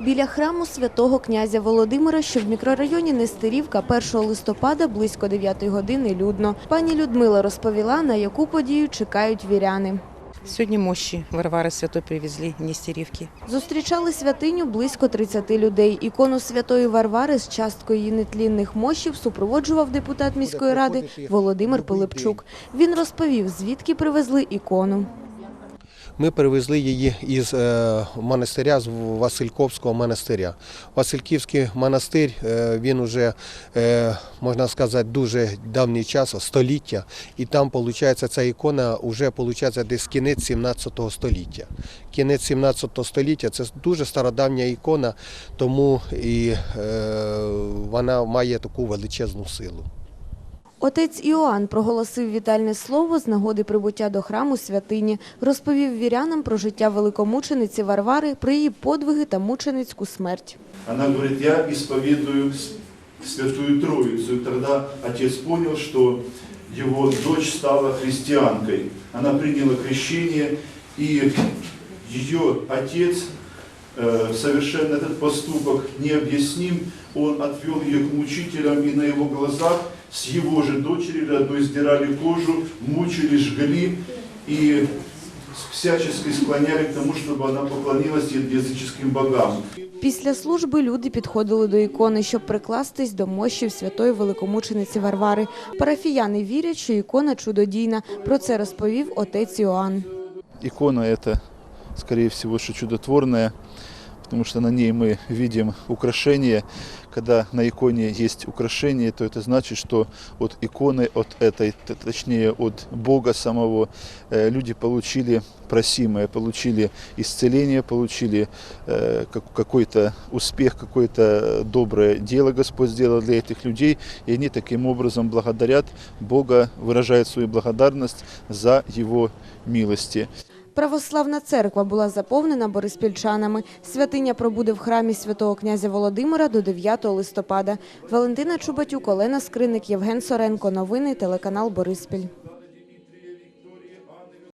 Біля храму святого князя Володимира, що в мікрорайоні Нестерівка, 1 листопада близько 9 години людно. Пані Людмила розповіла, на яку подію чекають віряни. Сьогодні мощі Варвари Святой привезли в Нестерівки. Зустрічали святиню близько 30 людей. Ікону святої Варвари з часткою її нетлінних мощів супроводжував депутат міської ради Володимир Пилипчук. Він розповів, звідки привезли ікону. Ми привезли її із е, монастиря, з Васильковського монастиря. Васильківський монастир, е, він уже, е, можна сказати, дуже давній час, століття. І там, виходить, ця ікона вже виходить, десь кінець 17 століття. Кінець 17 століття це дуже стародавня ікона, тому і вона має таку величезну силу. Отець Іоанн проголосив вітальне слово з нагоди прибуття до храму святині, розповів вірянам про життя великомучениці Варвари, про її подвиги та мученицьку смерть. Она говорит, я исповедую с- Святую Троицу. И тогда отец понял, что его дочь стала христианкой. Она приняла крещение, и ее отец э, совершенно этот поступок необъясним. Он отвел ее к мучителям, и на его глазах с его же дочерью одной сдирали кожу, мучили, жгли и всячески склоняли к тому, чтобы она поклонилась языческим богам. Після служби люди підходили до ікони, щоб прикластись до мощів святої великомучениці Варвари. Парафіяни вірять, що ікона чудодійна. Про це розповів отець Іоанн. Икона это, скорее всего, что чудотворная, потому что на ней мы видим украшение. Когда на иконе есть украшение, то это значит, что от иконы, от этой, точнее от Бога самого, э, люди получили просимое, получили исцеление, получили э, как- какой-то успех, какое-то доброе дело Господь сделал для этих людей, и они таким образом благодарят Бога, выражают свою благодарность за Его милости. Православна церква була заповнена бориспільчанами. Святиня пробуде в храмі святого князя Володимира до 9 листопада. Валентина Чубатюк, Олена Скриник, Євген Соренко. Новини телеканал Бориспіль.